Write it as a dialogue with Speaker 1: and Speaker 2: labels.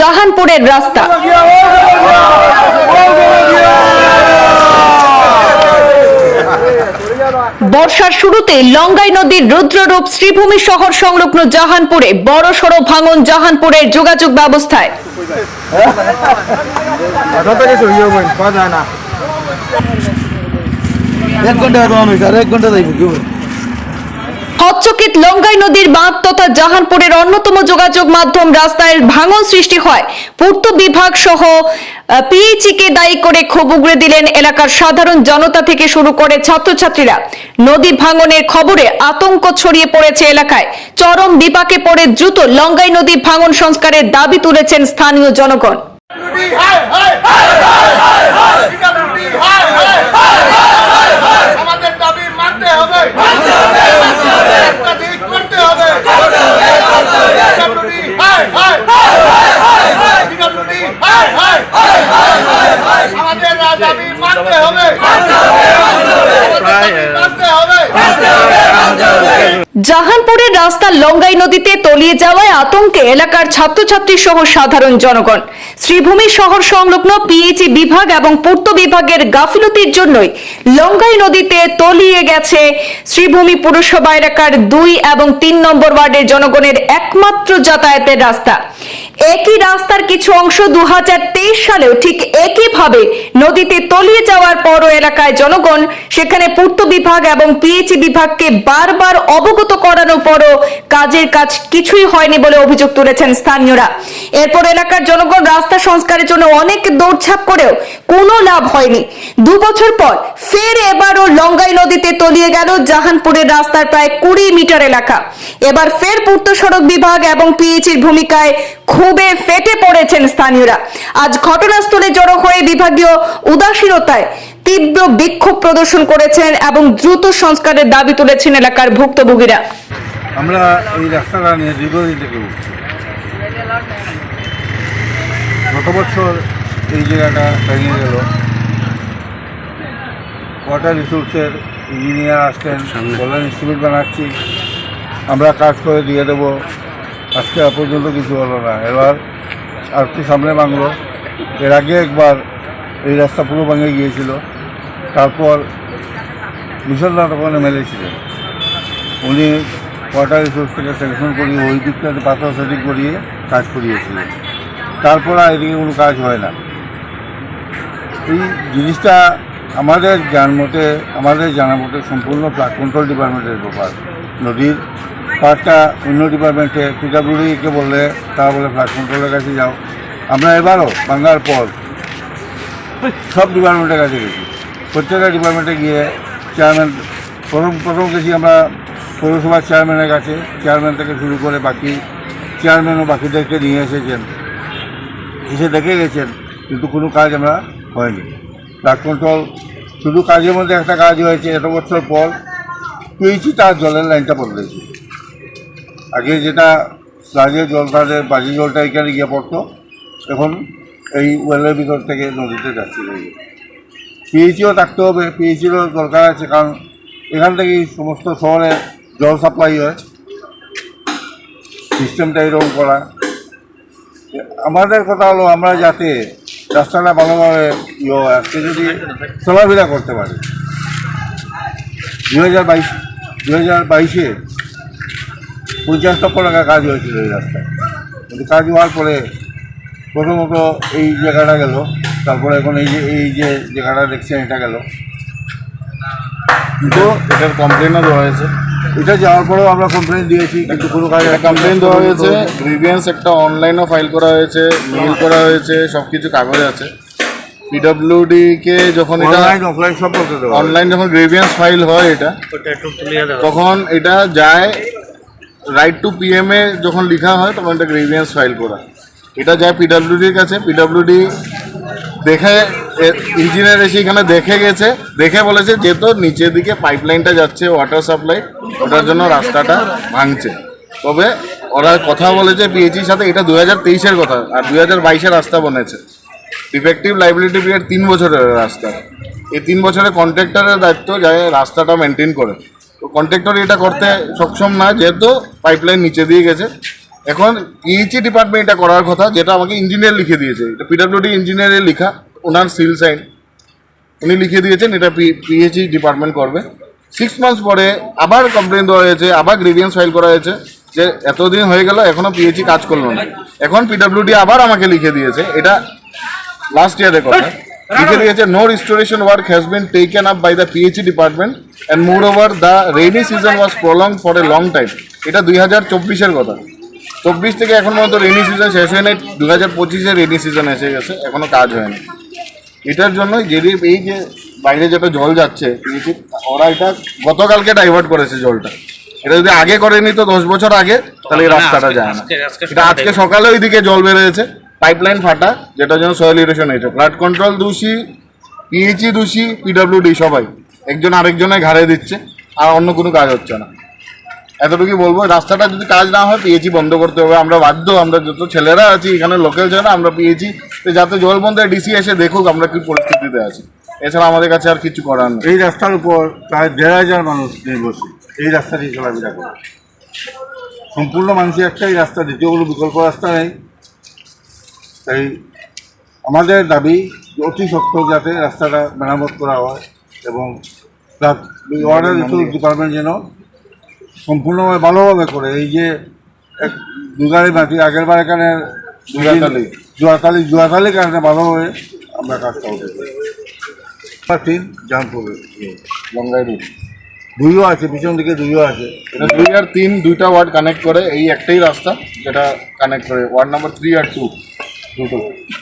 Speaker 1: জাহানপুরের রাস্তা। বর্ষার শুরুতে লঙ্গাই নদীর রুদ্ররূপ শ্রীভূমি শহর সংলগ্ন জাহানপুরে বড় সড়ো ভাঙন জাহানপুরের যোগাযোগ ব্যবস্থায়।
Speaker 2: এক ঘণ্টা এক ঘণ্টা
Speaker 1: হচ্চকিত লঙ্গাই নদীর বাঁধ তথা জাহানপুরের অন্যতম যোগাযোগ মাধ্যম রাস্তায় ভাঙন সৃষ্টি হয় পূর্ত বিভাগ সহ পিএইচি কে দায়ী করে ক্ষোভ উগড়ে দিলেন এলাকার সাধারণ জনতা থেকে শুরু করে ছাত্রছাত্রীরা নদী ভাঙনের খবরে আতঙ্ক ছড়িয়ে পড়েছে এলাকায় চরম বিপাকে পড়ে দ্রুত লঙ্গাই নদী ভাঙন সংস্কারের দাবি তুলেছেন স্থানীয় জনগণ
Speaker 3: আমাদের দাবি মানতে হবে একটা দিক করতে হবে পিডব্লিউডি হাই হাই পিডব্লিউডি হাই হাই আমাদের দাবি মানতে হবে আমাদের দাবি মানতে হবে
Speaker 1: জাহানপুরের রাস্তা লঙ্গাই নদীতে তলিয়ে যাওয়ায় আতঙ্কে এলাকার ছাত্রছাত্রী সহ সাধারণ জনগণ। শ্রীভূমি শহর সংলগ্ন পিএইচি বিভাগ এবং পূর্ত বিভাগের গাফিলতির জন্যই লঙ্গাই নদীতে তলিয়ে গেছে শ্রীভূমি পুরসভা এলাকার দুই এবং তিন নম্বর ওয়ার্ডের জনগণের একমাত্র যাতায়াতের রাস্তা। একই রাস্তার কিছু অংশ দু হাজার তেইশ সালেও ঠিক একইভাবে নদীতে তলিয়ে যাওয়ার পরও এলাকায় জনগণ সেখানে পূর্ত বিভাগ এবং পিএইচি বিভাগকে বারবার অবগত করানোর পরও কাজের কাজ কিছুই হয়নি বলে অভিযোগ তুলেছেন স্থানীয়রা। এরপর এলাকার জনগণ রাস্তা সংস্কারের জন্য অনেক দৌড়ঝাঁপ করেও কোনো লাভ হয়নি। দু বছর পর ফের এবারও লঙ্গাই নদীতে তলিয়ে গেল জাহানপুরের রাস্তার প্রায় কুড়ি মিটার এলাকা। এবার ফের পূর্ত সড়ক বিভাগ এবং পিএইচির ভূমিকায় খুবই ফেটে পড়েছেন স্থানীয়রা। আজ ঘটনাস্থলে জড়ো হয়ে বিভাগীয় উদাসীনতায় তীব্র বিক্ষোভ প্রদর্শন করেছেন এবং দ্রুত সংস্কারের দাবি তুলেছেন এলাকার ভুক্তভোগীরা।
Speaker 4: আমরা এই রাস্তাটা নিয়ে দীর্ঘদিন থেকে উঠছি গত বছর এই জায়গাটা ভেঙে গেল। ওয়াটার রিসোর্সের ইঞ্জিনিয়ার আসলেন বললেন এস্টিমেট বানাচ্ছি। আমরা কাজ করে দিয়ে দেবো। আজকে পর্যন্ত কিছু হলো না। এবার আর একটু সামনে ভাঙলো। এর আগে একবার এই রাস্তা পুরো ভেঙে গিয়েছিল। তারপর মিশনদা তখন এমএলএ ছিলেন উনি ওয়াটার রিসোর্স থেকে স্যাংশন করিয়ে ওই দিকটাতে পাথর সেটিং করিয়ে কাজ করিয়েছিলেন। তারপর আর এদিকে কোনো কাজ হয় না। এই জিনিসটা আমাদের জ্ঞান মতে, আমাদের জানা মতে সম্পূর্ণ ফ্লাড কন্ট্রোল ডিপার্টমেন্টের ব্যাপার। নদীর পার্টটা অন্য ডিপার্টমেন্টে পিডাব্লিউডিকে বললে, তারা বলে ফ্লাড কন্ট্রোলের কাছে যাও। আমরা এবারও বাংলার পর সব ডিপার্টমেন্টের কাছে গেছি। প্রত্যেকটা ডিপার্টমেন্টে গিয়ে চেয়ারম্যান প্রথম প্রথম গেছি আমরা পৌরসভার চেয়ারম্যানের কাছে। চেয়ারম্যান থেকে শুরু করে বাকি চেয়ারম্যানও বাকিদেরকে নিয়ে এসেছেন। এসে দেখে গেছেন, কিন্তু কোনো কাজ আমরা হয়নি। ব্লাড কন্ট্রোল শুধু কাজের মধ্যে একটা কাজ হয়েছে এত বছর পর পেয়েছি তার জলের লাইনটা বদলেছি। আগে যেটা স্লাজের জল তাদের বাজি জলটা এখানে গিয়ে পড়তো, এখন এই ওয়েলের ভিতর থেকে নদীতে যাচ্ছে পিএইচিও থাকতে হবে পিএইচিরও দরকার আছে, কারণ এখান থেকেই সমস্ত শহরে জল সাপ্লাই হয়। সিস্টেমটা এরকম করা। আমাদের কথা হলো, আমরা যাতে রাস্তাটা ভালোভাবে ইয়ে আজকে যদি চলাফেরা করতে পারি। দু হাজার বাইশ দু হাজার বাইশে পঞ্চাশ লক্ষ টাকা কাজ হয়েছিল এই রাস্তায়। কিন্তু কাজ হওয়ার পরে প্রথমত এই জায়গাটা গেল তারপরে এখন এই যে এই যে জায়গাটা দেখছেন এটা গেল।
Speaker 5: কিন্তু এটার কমপ্লেনও দেওয়া হয়েছে।
Speaker 4: এটা যাওয়ার পরেও আমরা কমপ্লেন দিয়েছি কিন্তু কোনো কাজ
Speaker 5: কমপ্লেন দেওয়া হয়েছে গ্রিভিয়েন্স একটা অনলাইনও ফাইল করা হয়েছে মেল করা হয়েছে সব কিছু কাগজ আছে। পিডব্লিউডি কে যখন এটা
Speaker 4: অনলাইন অফলাইন সব করতে দেওয়া হবে।
Speaker 5: অনলাইন যখন গ্রিভিয়েন্স ফাইল হয় এটা তখন এটা যায় রাইট টু পিএম এ যখন লেখা হয়, তখন এটা গ্রিভিয়েন্স ফাইল করা। এটা যায় পিডাব্লিউডির কাছে। পিডব্লিউডি দেখে ইঞ্জিনিয়ার এসে এখানে দেখে গেছে। দেখে বলেছে যে তো নিচের দিকে পাইপলাইনটা যাচ্ছে ওয়াটার সাপ্লাই ওটার জন্য রাস্তাটা ভাঙছে। তবে ওরা কথা বলেছে পিএইচির সাথে। এটা দু হাজার তেইশের কথা। আর দু হাজার বাইশের রাস্তা বনেছে। ডিফেক্টিভ লাইবিলিটি পিরিয়ড তিন বছরের রাস্তা। এই তিন বছরের কন্ট্রাক্টরের দায়িত্ব যায় রাস্তাটা মেনটেন করে। কন্ট্রাক্টর এটা করতে সক্ষম না, যেহেতু পাইপলাইন নিচে দিয়ে গেছে। এখন পিএইচই ডিপার্টমেন্ট এটা করার কথা, যেটা আমাকে ইঞ্জিনিয়ার লিখে দিয়েছে। এটা পিডাব্লিউডি ইঞ্জিনিয়ারের লেখা, ওনার সিল সাইন উনি লিখে দিয়েছেন, এটা পিএইচই ডিপার্টমেন্ট করবে। সিক্স মান্থস পরে আবার কমপ্লেন দেওয়া হয়েছে, আবার গ্রিভিয়েন্স ফাইল করা হয়েছে, যে এতদিন হয়ে গেল, এখনও পিএইচই কাজ করল না। এখন পিডাব্লিউডি আবার আমাকে লিখে দিয়েছে, এটা লাস্ট ইয়ারের কথা দিয়েছে no restoration work has been taken up by the PHE department and more over the rainy season was prolong for a long time এটা দুই হাজার চব্বিশের কথা। চব্বিশ থেকে এখন পর্যন্ত রেনি সিজন শেষ হয় নাই দু হাজার পঁচিশে রেনি সিজন এসে গেছে এখনও কাজ হয়নি। এটার জন্য যদি এই যে বাইরে যেটা জল যাচ্ছে PHC ওরা এটা গতকালকে ডাইভার্ট করেছে জলটা। এটা যদি আগে করেনি তো দশ বছর আগে তাহলে এই রাস্তাটা যায় না। এটা আজকে সকালে ওইদিকে জল বেরোয়েছে। পাইপলাইন ফাটা, যেটার জন্য সয়েল ইরেশন হয়েছে। ফ্লাড কন্ট্রোল দোষী পিএইচই দোষী পিডাব্লিউডি সবাই। একজন আরেকজনের ঘাড়ে দিচ্ছে, আর অন্য কোনো কাজ হচ্ছে না। এতটুকুই বলব, রাস্তাটা যদি কাজ না হয় পিএইচি বন্ধ করতে হবে। আমরা বাধ্য, আমরা যত ছেলেরা আছি, এখানে লোকাল ছেলেরা আমরা পিএইচি যাতে জল বন্ধে ডিসি এসে দেখুক আমরা কি পরিস্থিতিতে আছি। এছাড়া আমাদের কাছে আর কিছু করার নেই।
Speaker 4: এই রাস্তার উপর প্রায় দেড় হাজার মানুষ নির্ভরশীল। এই রাস্তাটি চলাফেরা করে। সম্পূর্ণ মানুষের একটাই রাস্তা, দ্বিতীয় কোনো বিকল্প রাস্তা নেই। তাই আমাদের দাবি অতি সত্য যাতে রাস্তাটা মেরামত করা হয় এবং ওয়াটার রিসোর্স ডিপার্টমেন্ট যেন সম্পূর্ণভাবে ভালোভাবে করে। এই যে এক দুগাড়ি মাটি আগের বার এখানে
Speaker 5: জুয়াতালি।
Speaker 4: জুয়াতালি জুয়াতালির কারণে ভালোভাবে আমরা কাজটা হতে পারি জামপুর
Speaker 5: লঙ্গাই রুট
Speaker 4: দুইও আছে পিছন দিকে দুইও আছে।
Speaker 5: এটা দুই আর তিন দুইটা ওয়ার্ড কানেক্ট করে এই একটাই রাস্তা যেটা কানেক্ট করে। ওয়ার্ড নাম্বার থ্রি আর টু 무 서.